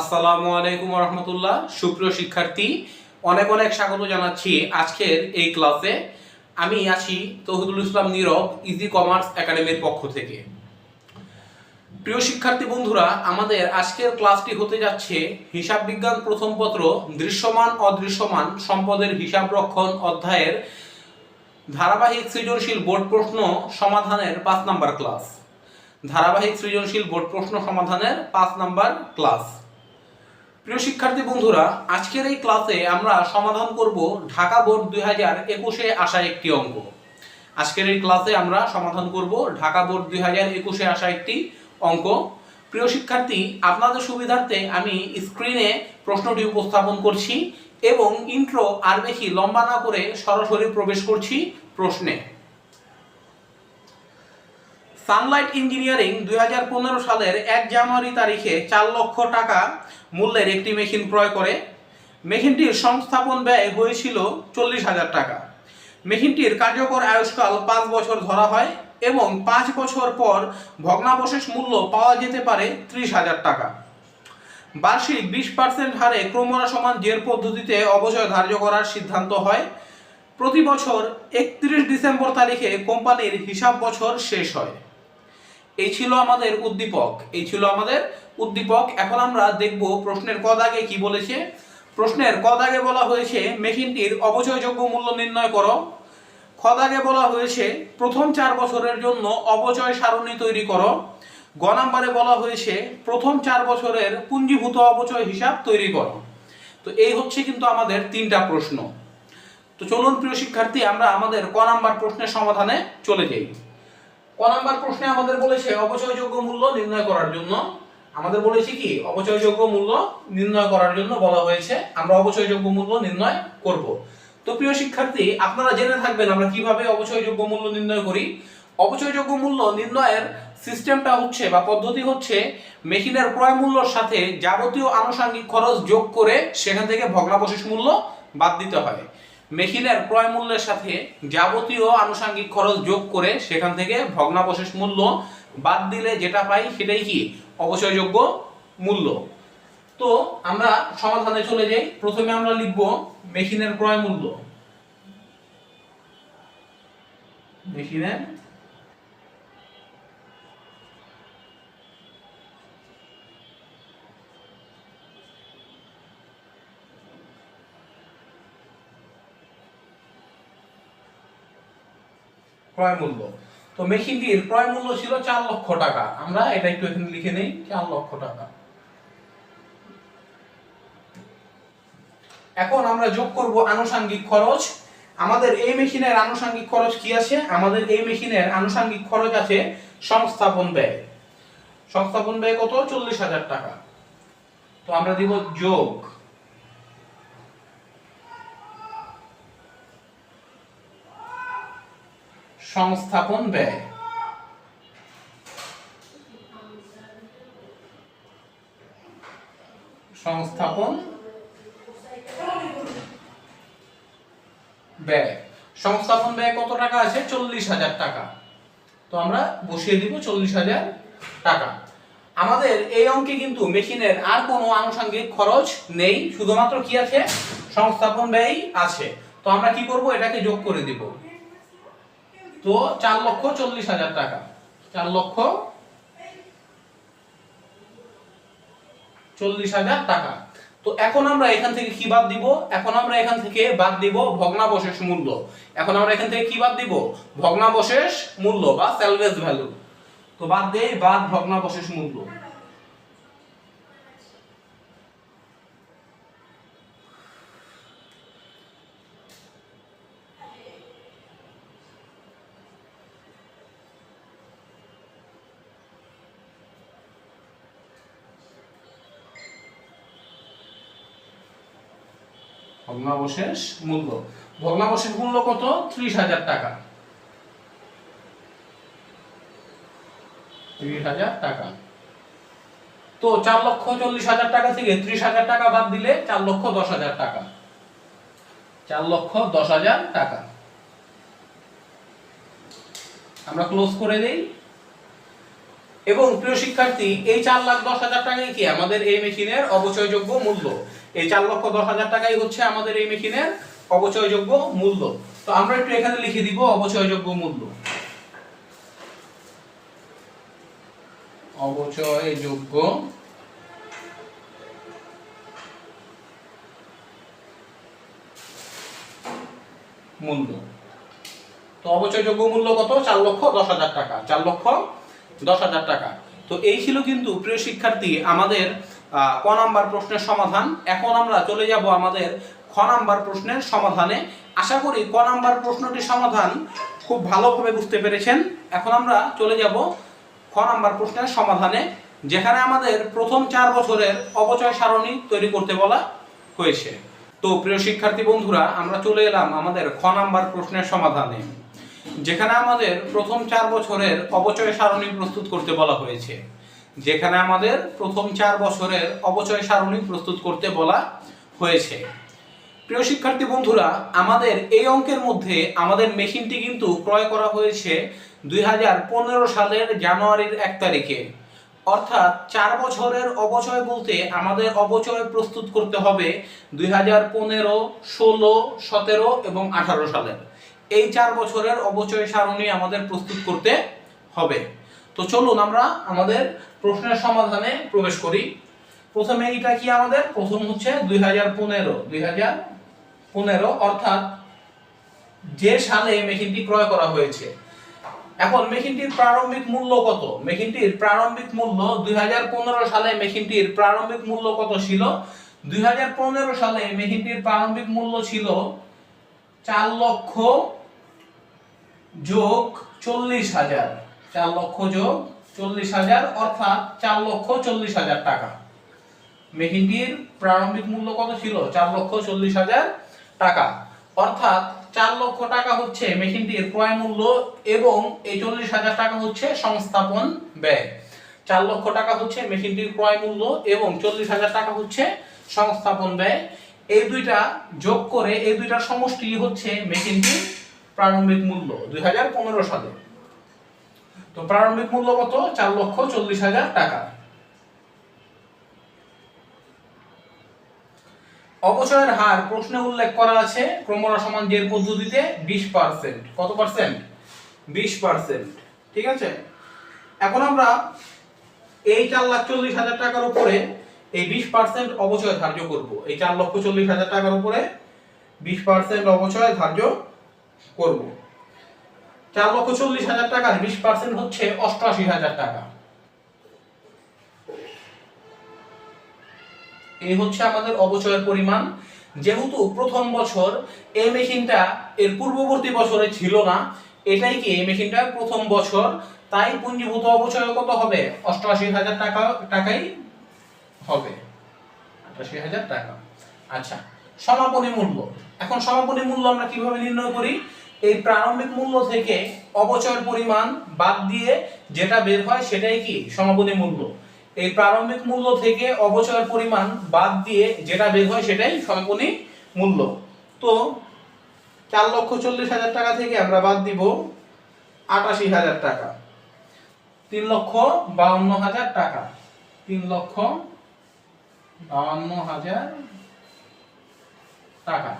আসসালামু আলাইকুম রহমতুল্লাহ সুপ্রিয় শিক্ষার্থী, অনেক অনেক স্বাগত জানাচ্ছি আজকের এই ক্লাসে। আমি আছি তৌহিদুল ইসলাম নীরব ইজি কমার্স একাডেমির পক্ষ থেকে। প্রিয় শিক্ষার্থী বন্ধুরা, আমাদের আজকের ক্লাসটি হতে যাচ্ছে হিসাব বিজ্ঞান প্রথম পত্র, দৃশ্যমান, অদৃশ্যমান, সম্পদের হিসাব রক্ষণ অধ্যায়ের ধারাবাহিক সৃজনশীল বোর্ড প্রশ্ন সমাধানের পাঁচ নাম্বার ক্লাস। ধারাবাহিক সৃজনশীল বোর্ড প্রশ্ন সমাধানের পাঁচ নাম্বার ক্লাস। প্রিয় শিক্ষার্থী বন্ধুরা, আজকের এই ক্লাসে আমরা সমাধান করব ঢাকা বোর্ড দুই হাজার একুশে আসা একটি অঙ্ক। আজকের এই ক্লাসে আমরা সমাধান করব ঢাকা বোর্ড দুই হাজার একুশে আসা একটি অঙ্ক। প্রিয় শিক্ষার্থী, আপনাদের সুবিধার্থে আমি স্ক্রিনে প্রশ্নটি উপস্থাপন করছি এবং ইন্ট্রো আর বেশি লম্বা না করে সরাসরি প্রবেশ করছি প্রশ্নে। সানলাইট ইঞ্জিনিয়ারিং দু হাজার পনেরো সালের এক জানুয়ারি তারিখে চার লক্ষ টাকা মূল্যের একটি মেশিন ক্রয় করে। মেশিনটির সংস্থাপন ব্যয় হয়েছিল চল্লিশ হাজার টাকা। মেশিনটির কার্যকর আয়ুষ্কাল পাঁচ বছর ধরা হয় এবং পাঁচ বছর পর ভগ্নাবশেষ মূল্য পাওয়া যেতে পারে ত্রিশ হাজার টাকা। বার্ষিক বিশ পার্সেন্ট হারে ক্রমহ্রাসমান জের পদ্ধতিতে অবচয় ধার্য করার সিদ্ধান্ত হয়। প্রতি বছর একত্রিশ ডিসেম্বর তারিখে কোম্পানির হিসাব বছর শেষ হয়। এই ছিল আমাদের উদ্দীপক, এই ছিল আমাদের উদ্দীপক। এখন আমরা দেখব প্রশ্নের কদ আগে কি বলেছে। প্রশ্নের কদ আগে বলা হয়েছে, মেশিনটির অবচয়যোগ্য মূল্য নির্ণয় করো। খ দাগে বলা হয়েছে, প্রথম চার বছরের জন্য অবচয় সারণী তৈরি করো। গ নাম্বারে বলা হয়েছে, প্রথম চার বছরের পুঞ্জীভূত অবচয় হিসাব তৈরি করো। তো এই হচ্ছে কিন্তু আমাদের তিনটা প্রশ্ন। তো চলুন প্রিয় শিক্ষার্থী, আমরা আমাদের ক নাম্বার প্রশ্নের সমাধানে চলে যাই। ক প্রশ্নে আমাদের বলেছে অবচয়যোগ্য মূল্য নির্ণয় করার জন্য। আমাদের বলেছে কি? অবচয়যোগ্য মূল্য নির্ণয় করার জন্য বলা হয়েছে, আমরা অবচয়যোগ্য মূল্য নির্ণয় করব। তো প্রিয় শিক্ষার্থী, আপনারা জেনে থাকবেন আমরা কীভাবে অবচয়যোগ্য মূল্য নির্ণয় করি। অবচয়যোগ্য মূল্য নির্ণয়ের সিস্টেমটা হচ্ছে বা পদ্ধতি হচ্ছে মেশিনের ক্রয় মূল্যর সাথে যাবতীয় আনুষঙ্গিক খরচ যোগ করে সেখান থেকে ভগ্নাবশেষ মূল্য বাদ দিতে হয়। মেশিনের ক্রয় মূল্যের সাথে যাবতীয় আনুষাঙ্গিক খরচ যোগ করে সেখান থেকে ভগ্নাবশেষ মূল্য বাদ দিলে যেটা পাই সেটাই কি? অবচয়যোগ্য মূল্য। তো আমরা সমাধানে চলে যাই। প্রথমে আমরা লিখব মেশিনের ক্রয় মূল্য। মেশিনের ক্রয় মূল্য। তো মেশিনটির ক্রয় মূল্য ছিল চার লক্ষ টাকা। আমরা এটা একটু এখানে লিখে নেই, চার লক্ষ টাকা। এখন আমরা যোগ করব আনুষঙ্গিক খরচ। আমাদের এই মেশিনের আনুষঙ্গিক খরচ কি আছে? আমাদের এই মেশিনের আনুষঙ্গিক খরচ আছে সংস্থাপন ব্যয়। সংস্থাপন ব্যয় কত? চল্লিশ হাজার টাকা। তো আমরা দিব যোগ। সংস্থাপন ব্যয়। সংস্থাপন ব্যয়। সংস্থাপন ব্যয় কত টাকা আছে? চল্লিশ হাজার টাকা। তো আমরা বসিয়ে দিব চল্লিশ হাজার টাকা। আমাদের এই অঙ্কে কিন্তু মেশিনের আর কোনো আনুষঙ্গিক খরচ নেই, শুধুমাত্র কি আছে? সংস্থাপন ব্যয় আছে। তো আমরা কি করব? এটাকে যোগ করে দিব। তো চার লক্ষ চল্লিশ হাজার টাকা। চার লক্ষ চল্লিশ হাজার টাকা। তো এখন আমরা এখান থেকে কি বাদ দিব? এখন আমরা এখান থেকে বাদ দিব ভগ্নাবশেষ মূল্য। এখন আমরা এখান থেকে কি বাদ দিব? ভগ্নাবশেষ মূল্য বা স্যালভেজ ভ্যালু তো বাদ দেই বাদ ভগ্নাবশেষ মূল্য। ভগ্নাবশেষ মূল্য। ভগ্নাবশেষ মূল্য কত? ত্রিশ হাজার টাকা। ত্রিশ হাজার টাকা। তো চার লক্ষ চল্লিশ হাজার টাকা থেকে ত্রিশ হাজার টাকা বাদ দিলে চার লক্ষ দশ হাজার টাকা। চার লক্ষ দশ হাজার টাকা। আমরা ক্লোজ করে দেই। এবং প্রিয় শিক্ষার্থী, এই চার লাখ দশ হাজার টাকাই কি আমাদের এই মেশিনের অবচয়যোগ্য মূল্য? এই চার লক্ষ দশ হাজার টাকাই হচ্ছে আমাদের এই মেশিনের অবচয়যোগ্য মূল্য। তো আমরা একটু এখানে লিখে দিব অবচয়যোগ্য মূল্য। অবচয়যোগ্য মূল্য। তো অবচয়যোগ্য মূল্য কত? চার লক্ষ দশ হাজার টাকা। চার লক্ষ দশ হাজার টাকা। তো এই ছিল কিন্তু প্রিয় শিক্ষার্থী, আমাদের ক নাম্বার প্রশ্নের সমাধান। এখন আমরা চলে যাব আমাদের খ নাম্বার প্রশ্নের সমাধানে। আশা করি ক নাম্বার প্রশ্নটির সমাধান খুব ভালোভাবে বুঝতে পেরেছেন। এখন আমরা চলে যাব খ নাম্বার প্রশ্নের সমাধানে, যেখানে আমাদের প্রথম চার বছরের অবচয় সারণী তৈরি করতে বলা হয়েছে। তো প্রিয় শিক্ষার্থী বন্ধুরা, আমরা চলে এলাম আমাদের খ নাম্বার প্রশ্নের সমাধানে, যেখানে আমাদের প্রথম চার বছরের অবচয় সারণী প্রস্তুত করতে বলা হয়েছে। যেখানে আমাদের প্রথম চার বছরের অবচয় সারণী প্রস্তুত করতে বলা হয়েছে। প্রিয় শিক্ষার্থী বন্ধুরা, আমাদের এই অঙ্কের মধ্যে আমাদের মেশিনটি কিন্তু ক্রয় করা হয়েছে দুই হাজার পনেরো সালের জানুয়ারির এক তারিখে। অর্থাৎ চার বছরের অবচয় বলতে আমাদের অবচয় প্রস্তুত করতে হবে দুই হাজার পনেরো, ষোলো, সতেরো এবং আঠারো সালের। এই চার বছরের অবচয় সারণী আমাদের প্রস্তুত করতে হবে। তো চলুন আমরা আমাদের প্রশ্নের সমাধানে প্রবেশ করি। প্রথমে এটা কি আমাদের? প্রথম হচ্ছে দুই হাজার পনেরো। দুই হাজার পনেরো অর্থাৎ যে সালে মেশিনটি ক্রয় করা হয়েছে। এখন মেশিনটির প্রারম্ভিক মূল্য কত? মেশিনটির প্রারম্ভিক মূল্য দুই হাজার পনেরো সালে মেশিনটির প্রারম্ভিক মূল্য কত ছিল? দুই হাজার পনেরো সালে মেশিনটির প্রারম্ভিক মূল্য ছিল চার লক্ষ যোগ চল্লিশ হাজার। চার লক্ষ যোগ চল্লিশ হাজার, অর্থাৎ চার লক্ষ চল্লিশ হাজার টাকা। মেশিনটির প্রারম্ভিক মূল্য কত ছিল? চার লক্ষ চল্লিশ হাজার টাকা। অর্থাৎ চার লক্ষ টাকা হচ্ছে মেশিনটির ক্রয় মূল্য এবং এই চল্লিশ হাজার টাকা হচ্ছে সংস্থাপন ব্যয়। চার লক্ষ টাকা হচ্ছে মেশিনটির ক্রয় মূল্য এবং চল্লিশ হাজার টাকা হচ্ছে সংস্থাপন ব্যয়। এই দুইটা যোগ করে এই দুইটার সমষ্টি হচ্ছে মেশিনটির প্রারম্ভিক মূল্য দুই হাজার পনেরো সালে। তো প্রারম্ভিক মূল্য কত? চার লক্ষ চল্লিশ হাজার টাকা। অপচয়ের হার প্রশ্নে উল্লেখ করা আছে ক্রমরা সমান জের পদ্ধতিতে বিশ পার্সেন্ট। কত পার্সেন্ট? বিশ পার্সেন্ট। ঠিক আছে? এখন আমরা এই চার লাখ চল্লিশ হাজার টাকার উপরে এই বিশ পার্সেন্ট অবচয় ধার্য করব। এই চার লক্ষ চল্লিশ হাজার টাকার উপরে বিশ পার্সেন্ট অবচয় ধার্য করব। চার লক্ষ চল্লিশ হাজার টাকার বিশ পার্সেন্ট হচ্ছে অষ্টআশি হাজার টাকা। এই হচ্ছে আমাদের অবচয়ের পরিমাণ। যেহেতু প্রথম বছর এই মেশিনটা এর পূর্ববর্তী বছরে ছিল না, এটাই কি এই মেশিনটার প্রথম বছর? তাই পুঞ্জীভূত অবচয় কত হবে? অষ্টআশি হাজার টাকা, টাকাই হবে। আটাশি হাজার টাকা। আচ্ছা সমাপনী মূল্য। এখন সমাপনী মূল্য আমরা কীভাবে নির্ণয় করি? এই প্রারম্ভিক মূল্য থেকে অবচয়ের পরিমাণ বাদ দিয়ে যেটা বের হয় সেটাই কি? সমাপনী মূল্য। এই প্রারম্ভিক মূল্য থেকে অবচয়ের পরিমাণ বাদ দিয়ে যেটা বের হয় সেটাই সমাপনী মূল্য। তো চার লক্ষ চল্লিশ হাজার টাকা থেকে আমরা বাদ দিব আটাশি হাজার টাকা। তিন লক্ষ বাউন্ন হাজার টাকা। তিন লক্ষ বাউন্ন হাজার টাকা।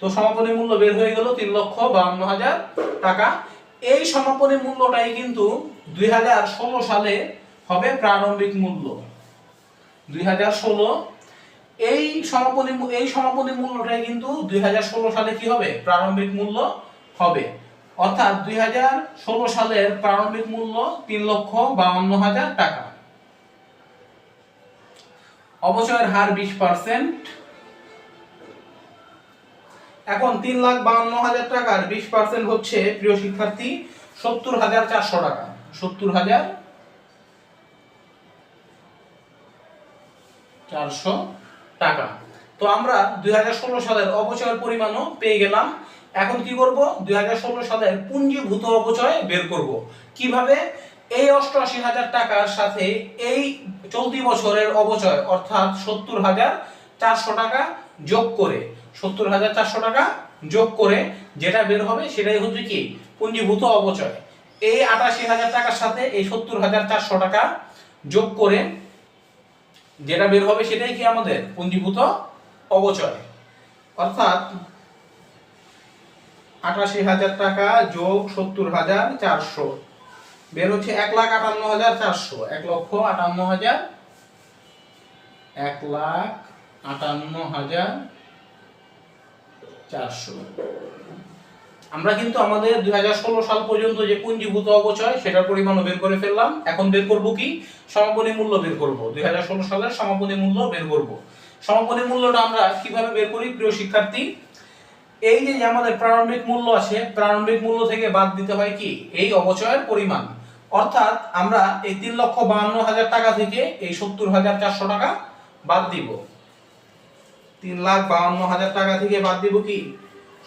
তো সমাপনী মূল্য বের হয়ে গেল তিন লক্ষ বাউন্ন হাজার টাকা। এই সমাপনী মূল্যটাই কিন্তু দুই হাজার ষোলো সালে হবে প্রারম্ভিক মূল্য। দুই হাজার ষোলো, এই সমাপনী এই সমাপনী মূল্যটাই কিন্তু দুই হাজার ষোলো সালে কি হবে? প্রারম্ভিক মূল্য হবে। অর্থাৎ দুই হাজার ষোলো সালের প্রারম্ভিক মূল্য তিন লক্ষ বাউন্ন হাজার টাকা। অবচয়ের হার বিশ পার্সেন্ট। এখন তিন লাখ বাউন্ন হাজার টাকার বিশ পার্সেন্ট হচ্ছে প্রিয় শিক্ষার্থী সত্তর হাজার চারশো টাকা। সত্তর হাজার চারশো টাকা। তো আমরা দু হাজার ষোলো সালের অপচয়ের পরিমাণও পেয়ে গেলাম। এখন কি করব? দুই হাজার ষোলো সালের পুঞ্জীভূত অপচয় বের করব। কীভাবে? এই অষ্টআশি হাজার টাকার সাথে এই চলতি বছরের অপচয়, অর্থাৎ সত্তর হাজার চারশো টাকা যোগ করে সত্তর হাজার চারশো টাকা যোগ করে যেটা বের হবে সেটাই হচ্ছে কি? পুঞ্জীভূত অবচয়। এই আটাশি হাজার টাকার সাথে এই সত্তর হাজার চারশো টাকা যোগ করে যেটা বের হবে সেটাই কি আমাদের? পুঞ্জীভূত অবচয়। অর্থাৎ আটাশি হাজার টাকা যোগ সত্তর হাজার চারশো। বের হচ্ছে এক লাখ আটান্ন হাজার চারশো। এক লক্ষ আটান্ন হাজার এক লাখ আটান্ন হাজার চারশো। আমরা কিন্তু আমাদের দু হাজার ষোলো সাল পর্যন্ত যে পুঞ্জীভূত অবচয় সেটার পরিমাণও বের করে ফেললাম। এখন বের করব কি? সমাপনী মূল্য বের করব। দু হাজার ষোলো সালের সমাপনী মূল্য বের করব। সমাপনী মূল্যটা আমরা কীভাবে বের করি, প্রিয় শিক্ষার্থী? এই যে আমাদের প্রারম্ভিক মূল্য আছে, প্রারম্ভিক মূল্য থেকে বাদ দিতে হয় কি? এই অবচয়ের পরিমাণ। অর্থাৎ আমরা এই তিন লক্ষ বাহান্ন হাজার টাকা থেকে এই সত্তর হাজার চারশো টাকা বাদ দিব। তিন লাখ বাহান্ন হাজার টাকা থেকে বাদ দিব কি?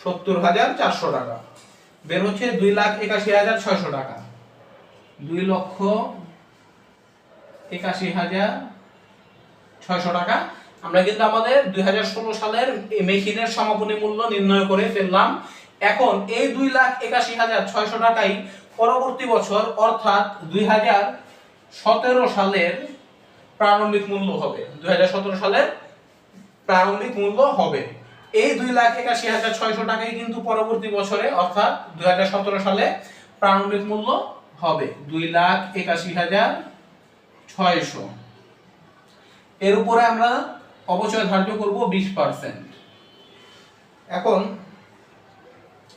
সত্তর হাজার চারশো টাকা। বের হচ্ছে দুই লাখ একাশি হাজার ছয়শো টাকা। দুই লক্ষ একাশি হাজার ছয়শো টাকা। আমরা কিন্তু আমাদের দুই সালের এই মেশিনের সমাপনী মূল্য নির্ণয় করে ফেললাম। এখন এই দুই লাখ একাশি হাজার ছয়শো টাকাই পরবর্তী বছর, অর্থাৎ দুই হাজার সতেরো সালের প্রারম্ভিক মূল্য হবে। দুই হাজার সতেরো সালের প্রারম্ভিক মূল্য হবে। এই দুই লাখ একাশি হাজার ছয়শো টাকাই কিন্তু পরবর্তী বছরে, অর্থাৎ দুই হাজার সতেরো সালে প্রারম্ভিক মূল্য হবে দুই লাখ একাশি হাজার ছয়শো। এর উপরে আমরা অবচয় ধার্য করব বিশ পার্সেন্ট। এখন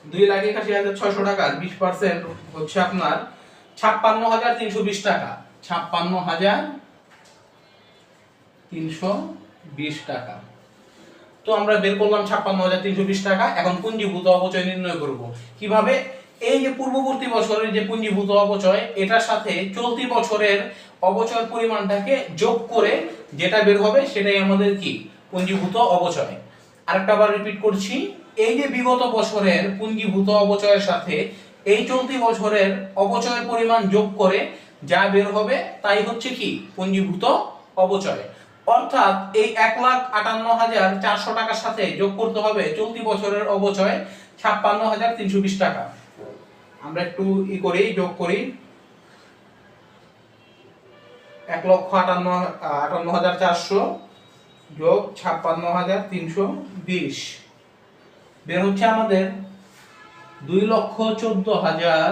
দুই লাখ একাশি হাজার ছয়শো টাকার বিশ পার্সেন্ট হচ্ছে আপনার ছাপ্পান্ন হাজার তিনশো বিশ টাকা। ছাপ্পান্ন হাজার তিনশো বিশ টাকা। তো আমরা বের করলাম ছাপ্পান্ন হাজার তিনশো বিশ টাকা। এখন পুঞ্জীভূত অবচয় নির্ণয় করব। কীভাবে? এই যে পূর্ববর্তী বছরের যে পুঞ্জীভূত অবচয় এটার সাথে চলতি বছরের অবচয়ের পরিমাণটাকে যোগ করে যেটা বের হবে, সেটাই আমাদের কি? পুঞ্জীভূত অবচয় আরেকটা বার রিপিট করছি। এই যে বিগত বছরের পুঞ্জীভূত অবচয়ের সাথে এই চলতি বছরের অবচয়ের পরিমাণ যোগ করে যা বের হবে, তাই হচ্ছে কি? পুঞ্জীভূত অবচয় অর্থাৎ এই এক লাখ আটান্ন হাজার চারশো টাকার সাথে যোগ করতে হবে চলতি বছরের অবচয় ছাপ্পান্ন হাজার তিনশো বিশ টাকা। আমরা একটু ই করি, যোগ করি। এক লক্ষ আটান্ন আটান্ন হাজার চারশো যোগ ছাপ্পান্ন হাজার তিনশো বিশ। বের হচ্ছে আমাদের দুই লক্ষ চোদ্দ হাজার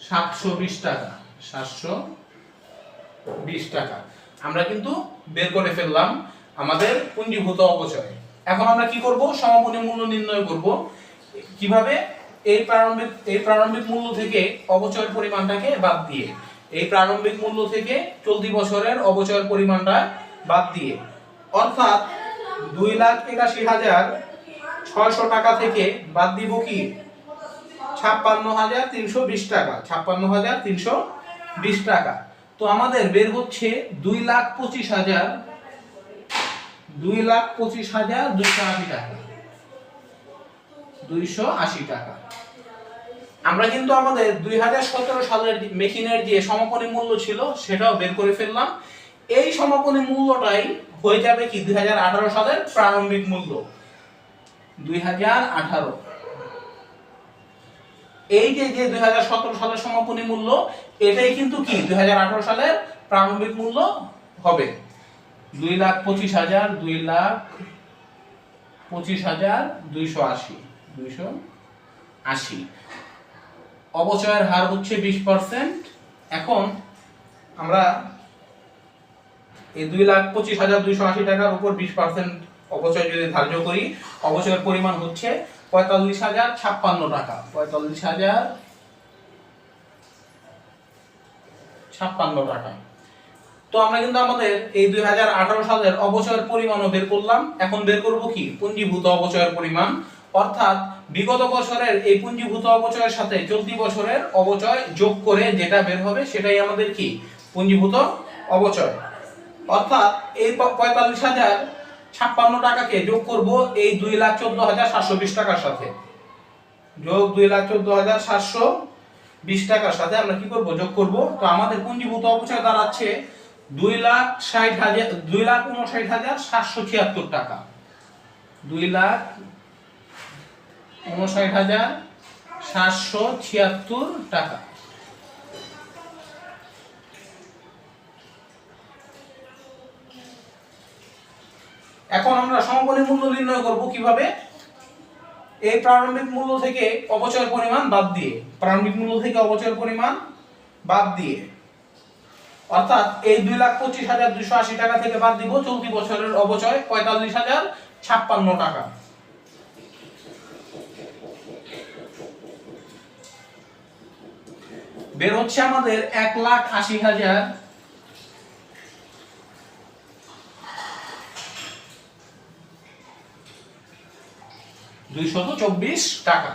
সাতশো বিশ টাকা, সাতশো বিশ টাকা। আমরা কিন্তু বের করে ফেললাম আমাদের পুঞ্জীভূত অবচয় এখন আমরা কি করব? সমাপনী মূল্য নির্ণয় করব। কীভাবে? এই প্রারম্ভিক এই প্রারম্ভিক মূল্য থেকে অবচয়ের পরিমাণটাকে বাদ দিয়ে। এই প্রারম্ভিক মূল্য থেকে চলতি বছরের অবচয়ের পরিমাণটা বাদ দিয়ে। অর্থাৎ দুই লাখ একাশি হাজার ছয়শো টাকা থেকে বাদ দিব কি? ছাপ্পান্ন হাজার তিনশো বিশ টাকা। ছাপ্পান্ন হাজার তিনশো বিশ টাকা। তো আমাদের বের হচ্ছে দুই লাখ পঁচিশ হাজার, দুই লাখ পঁচিশ হাজার দুইশো আশি টাকা। দুইশো আশি টাকা। আমরা কিন্তু আমাদের দুই হাজার সতেরো সালের মেশিনের যে সমাপনী মূল্য ছিল, সেটাও বের করে ফেললাম। এই সমাপনী মূল্যটাই হয়ে যাবে কি দুই হাজার আঠারো সালের প্রারম্ভিক মূল্য। দুই হাজার আঠারো। এই যে যে দুই সালের সমাপনী মূল্য, এটাই কিন্তু কি? দুই হাজার আঠারো সালের প্রারম্ভিক মূল্য হবে। দুই লাখ পঁচিশ হাজার, দুই লাখ পঁচিশ হাজার দুইশো আশি। দুইশো আশি। অবচয়ের হার হচ্ছে বিশ পার্সেন্ট। এখন আমরা এই দুই লাখ পঁচিশ হাজার দুইশো আশি টাকার উপর বিশ পার্সেন্ট অবচয় যদি ধার্য করি, অবচয়ের পরিমাণ হচ্ছে পঁয়তাল্লিশ হাজার ছাপ্পান্ন টাকা। পঁয়তাল্লিশ হাজার ছাপ্পান্ন টাকা। তো আমরা কিন্তু আমাদের এই দুই হাজার আঠারো সালের অবচয়ের পরিমাণও বের করলাম। এখন বের করব কি? পুঞ্জীভূত অবচয়ের পরিমাণ। অর্থাৎ বিগত বছরের এই পুঞ্জীভূত অবচয়ের সাথে চলতি বছরের অবচয় যোগ করে যেটা বের হবে সেটাই আমাদের কি? পুঞ্জীভূত অবচয়। অর্থাৎ এই পঁয়তাল্লিশ হাজার ছাপ্পান্ন টাকাকে যোগ করব এই দুই লাখ চোদ্দ হাজার সাতশো বিশ টাকার সাথে। যোগ দুই লাখ চোদ্দ হাজার সাতশো বিশ টাকার সাথে আমরা কি করব? যোগ করব। তো আমাদের পুঞ্জীভূত অপচয় দাঁড়াচ্ছে দুই লাখ ষাট হাজার, দুই লাখ উনষাট হাজার সাতশো ছিয়াত্তর টাকা। দুই লাখ উনষাট হাজার সাতশো ছিয়াত্তর টাকা। এখন আমরা সমাপনী মূল্য নির্ণয় করব কীভাবে? এই প্রারম্ভিক মূল্য থেকে অবচয়ের পরিমাণ বাদ দিয়ে, প্রারম্ভিক মূল্য থেকে অবচয়ের পরিমাণ বাদ দিয়ে। অর্থাৎ এই দুই লাখ পঁচিশ হাজার দুশো আশি টাকা থেকে বাদ দিব চলতি বছরের অবচয় পঁয়তাল্লিশ হাজার ছাপ্পান্ন টাকা। বের হচ্ছে আমাদের এক লাখ আশি হাজার দুইশত চব্বিশ টাকা।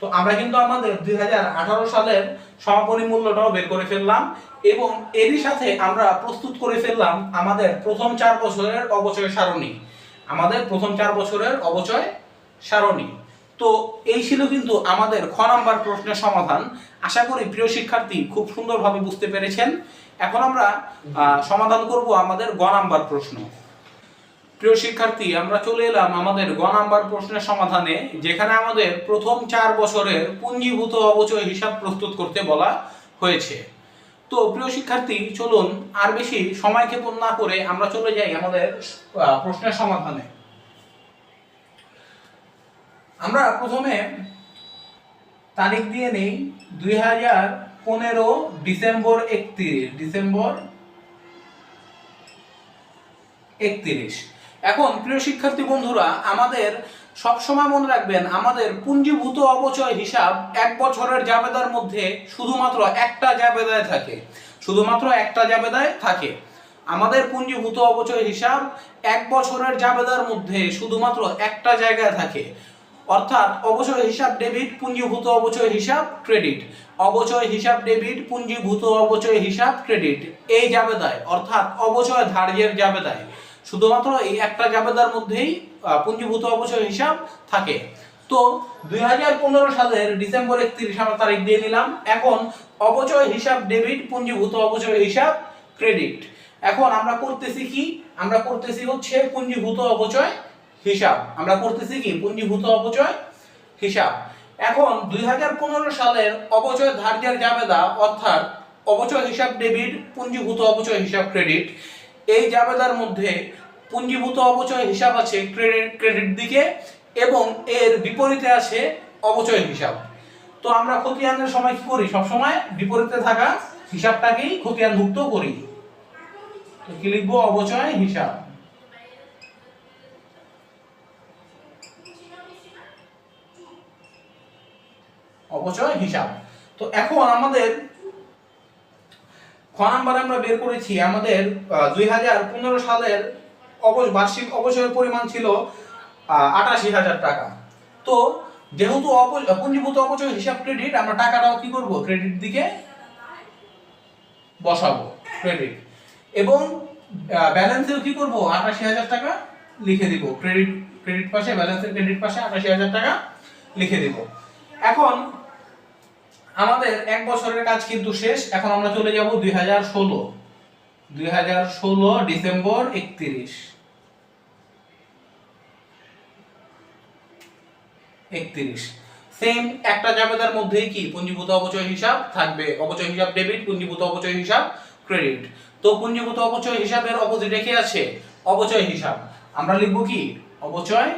তো আমরা কিন্তু আমাদের দু হাজার আঠারো সালের সমাপনী মূল্যটাও বের করে ফেললাম এবং এরই সাথে আমরা প্রস্তুত করে ফেললাম আমাদের প্রথম চার বছরের অবচয় সারণী। আমাদের প্রথম চার বছরের অবচয় সারণী। তো এই ছিল কিন্তু আমাদের খ নাম্বার প্রশ্নের সমাধান। আশা করি প্রিয় শিক্ষার্থী খুব সুন্দরভাবে বুঝতে পেরেছেন। এখন আমরা সমাধান করব আমাদের গ নাম্বার প্রশ্ন। প্রিয় শিক্ষার্থী, আমরা চলে এলাম আমাদের গ নাম্বার প্রশ্নের সমাধানে, যেখানে আমাদের প্রথম চার বছরের পুঞ্জীভূত অবচয় হিসাব প্রস্তুত করতে বলা হয়েছে। তো প্রিয় শিক্ষার্থী, চলুন আর বেশি সময় ক্ষেপণ না করে আমরা চলে যাই আমাদের প্রশ্নের সমাধানে। আমরা প্রথমে তারিখ দিয়ে নেই, দুই হাজার পনেরো ডিসেম্বর একত্রিশ ডিসেম্বর একত্রিশ। এখন প্রিয় শিক্ষার্থী বন্ধুরা, আমাদের সবসময় মনে রাখবেন, আমাদের পুঞ্জীভূত অবচয় হিসাব এক বছরের জাবেদার মধ্যে শুধুমাত্র একটা জাবেদায় থাকে। শুধুমাত্র একটা জাবেদায় থাকে। আমাদের পুঞ্জীভূত অবচয় হিসাব এক বছরের জাবেদার মধ্যে শুধুমাত্র একটা জায়গায় থাকে। অর্থাৎ অবচয় হিসাব ডেবিট, পুঞ্জীভূত অবচয় হিসাব ক্রেডিট। অবচয় হিসাব ডেবিট, পুঞ্জীভূত অবচয় হিসাব ক্রেডিট। এই জাবেদায়, অর্থাৎ অবচয় ধার্যের জাবেদায়। শুধুমাত্র এই একটা জাবেদার মধ্যেই পুঞ্জীভূত অবচয় হিসাব থাকে। তো দুই হাজার পনেরো সালের ডিসেম্বর একত্রিশ আমরা তারিখ দিয়ে নিলাম। এখন অবচয় হিসাব ডেবিট, পুঞ্জীভূত অবচয় হিসাব ক্রেডিট। এখন আমরা করতেছি কি? আমরা করতেছি হচ্ছে পুঞ্জীভূত অবচয় হিসাব। আমরা করতেছি কি? পুঞ্জীভূত অবচয় হিসাব। এখন দুই হাজার পনেরো সালের অবচয় ধার্যের জাবেদা, অর্থাৎ অবচয় হিসাব ডেবিট, পুঞ্জীভূত অবচয় হিসাব ক্রেডিট, এই জাবেদার মধ্যে পুঞ্জীভূত অপচয় হিসাব আছে ক্রেডিট ক্রেডিট দিকে এবং এর বিপরীতে আছে অপচয় হিসাব। তো আমরা খতিয়ানের সময় কি করি? সবসময় বিপরীতে থাকা হিসাবটাকেই খতিয়ানভুক্ত করি। তো কি লিখব? অবচয় হিসাব। অপচয় হিসাব। তো এখন আমাদের খ নাম্বারে আমরা বের করেছি আমাদের দুই হাজার পনেরো সালের বার্ষিক অবচয়ের পরিমাণ ছিল আটাশি হাজার টাকা। তো যেহেতু পুঞ্জীভূত অপচয় হিসাব ক্রেডিট আমরা টাকাটাও কি করব? ক্রেডিট দিকে বসাবো ক্রেডিট এবং ব্যালেন্সেও কি করব? আটাশি হাজার টাকা লিখে দিব। ক্রেডিট ক্রেডিট পাশে ব্যালেন্সের ক্রেডিট পাশে আটাশি হাজার টাকা লিখে দিব। এখন, আমাদের এক বছরের কাজ কিন্তু শেষ। এখন আমরা চলে যাব দুই হাজার ষোলো। দুই হাজার ষোলো ডিসেম্বর একত্রিশ। একত্রিশ। সেম একটা জাবেদার মধ্যেই কি? পুঞ্জীভূত অপচয় হিসাব থাকবে। অপচয় হিসাব ডেবিট, পুঞ্জীভূত অপচয় হিসাব ক্রেডিট। তো পুঞ্জীভূত অপচয় হিসাবের অপোজিটে কি আছে? অপচয় হিসাব। আমরা লিখব কি? অপচয়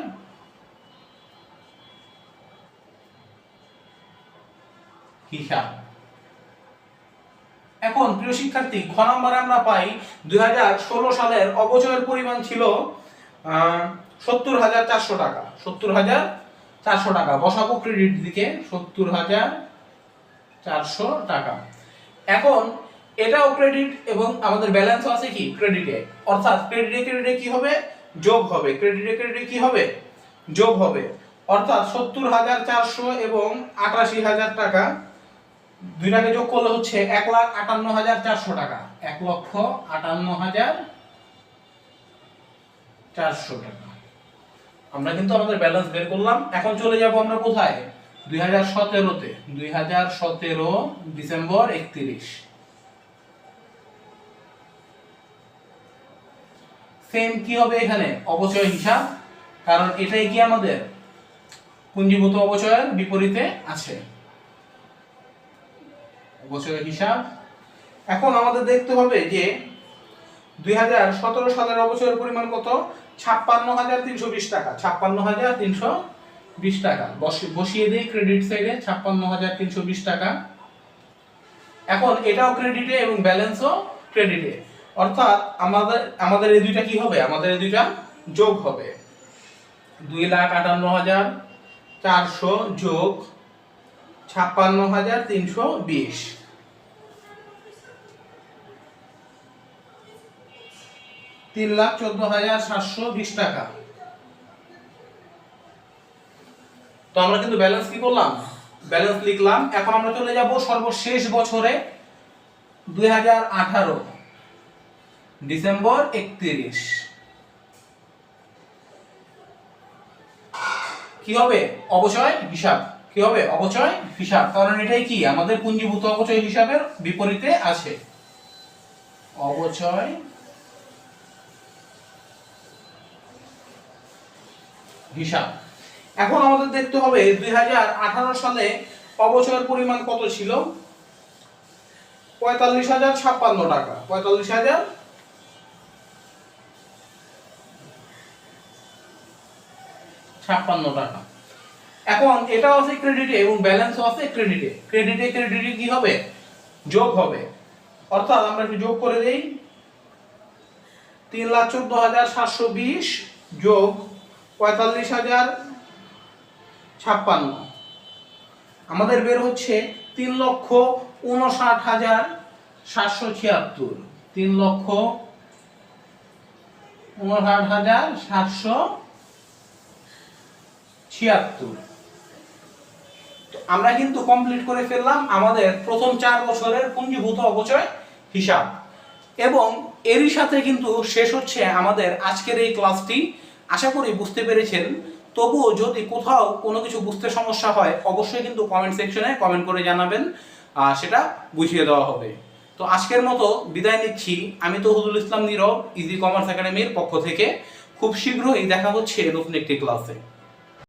হিসাব। এখন প্রিয় শিক্ষার্থী, খ নম্বরে আমরা পাই দু হাজার ষোলো সালের অবচয়ের পরিমাণ ছিল সত্তর হাজার চারশো টাকা। সত্তর হাজার চারশো টাকা। বসাবো ক্রেডিট দিকে, সত্তর হাজার চারশো টাকা। এখন এটাও ক্রেডিট এবং আমাদের ব্যালেন্স আছে কি? ক্রেডিটে অর্থাৎ ক্রেডিটে ক্রেডিটে কি হবে? যোগ হবে। ক্রেডিটে ক্রেডিটে কি হবে? যোগ হবে। অর্থাৎ সত্তর হাজার চারশো এবং আটাশি হাজার টাকা দুইটাকে যোগ করলে হচ্ছে এক লাখ আটান্ন হাজার চারশো টাকা। এক লক্ষ আটান্ন হাজার চারশো টাকা। আমরা কিন্তু আমাদের ব্যালেন্স বের করলাম। এখন চলে যাব আমরা কোথায়? দুই হাজার সতেরোতে। দুই হাজার সতেরো ডিসেম্বর একত্রিশ। সেম কি হবে এখানে? অবচয় হিসাব। কারণ এটাই কি আমাদের? পুঞ্জীভূত অবচয়ের বিপরীতে আছে। অবচয় হিসাব। এখন আমাদের দেখতে হবে যে দুই হাজার সতেরো সালের অবচয়ের পরিমাণ কত? ছাপ্পান্ন হাজার তিনশো বিশ টাকা। ছাপ্পান্ন হাজার তিনশো বিশ টাকা। বসি- বসিয়ে দিই ক্রেডিট সাইডে ছাপ্পান্ন হাজার তিনশো বিশ টাকা। এখন এটাও ক্রেডিটে এবং ব্যালেন্সও ক্রেডিটে অর্থাৎ আমাদের আমাদের এই দুইটা কি হবে? আমাদের এই দুইটা যোগ হবে। দুই লাখ আটান্ন হাজার চারশো যোগ ছাপ্পান্ন হাজার তিনশো বিশ। তিন লাখ চোদ্দ হাজার সাতশো বিশ টাকা। তো আমরা কিন্তু ব্যালেন্স কি করলাম? ব্যালেন্স লিখলাম। এখন আমরা চলে যাব সর্বশেষ বছরে দুই হাজার আঠারো, ডিসেম্বর একত্রিশ। কি হবে? অবচয় হিসাব। কি হবে? অবচয় হিসাব। কারণ এটাই কি? আমাদের পুঞ্জীভূত অবচয় হিসাবের বিপরীতে আছে। অবচয় হিসাব। এখন আমাদের দেখতে হবে দুই হাজার আঠারো সালে অবচয়ের পরিমাণ কত ছিল? পঁয়তাল্লিশ হাজার ছাপ্পান্ন টাকা। পঁয়তাল্লিশ হাজার? ছাপ্পান্ন টাকা। এখন এটাও আছে ক্রেডিটে এবং ব্যালেন্সও আছে ক্রেডিটে। ক্রেডিটে ক্রেডিটে কি হবে? যোগ হবে। অর্থাৎ আমরা একটু যোগ করে দেই। তিন লাখ চোদ্দ হাজার সাতশো বিশ যোগ পঁয়তাল্লিশ হাজার ছাপ্পান্ন। আমাদের বের হচ্ছে তিন লক্ষ উনষাট হাজার সাতশো ছিয়াত্তর। তিন লক্ষ উনষাট হাজার সাতশো ছিয়াত্তর। আমরা কিন্তু কমপ্লিট করে ফেললাম আমাদের প্রথম চার বছরের পুঞ্জীভূত অবচয় হিসাব। এবং এরই সাথে কিন্তু শেষ হচ্ছে আমাদের আজকের এই ক্লাসটি আশা করি বুঝতে পেরেছেন। তবুও যদি কোথাও কোনো কিছু বুঝতে সমস্যা হয়, অবশ্যই কিন্তু কমেন্ট সেকশনে কমেন্ট করে জানাবেন, আর সেটা বুঝিয়ে দেওয়া হবে। তো আজকের মতো বিদায় নিচ্ছি। আমি তো হুদুল ইসলাম নীরব ইজি কমার্স একাডেমির পক্ষ থেকে। খুব শীঘ্রই দেখা হচ্ছে নতুন একটি ক্লাসে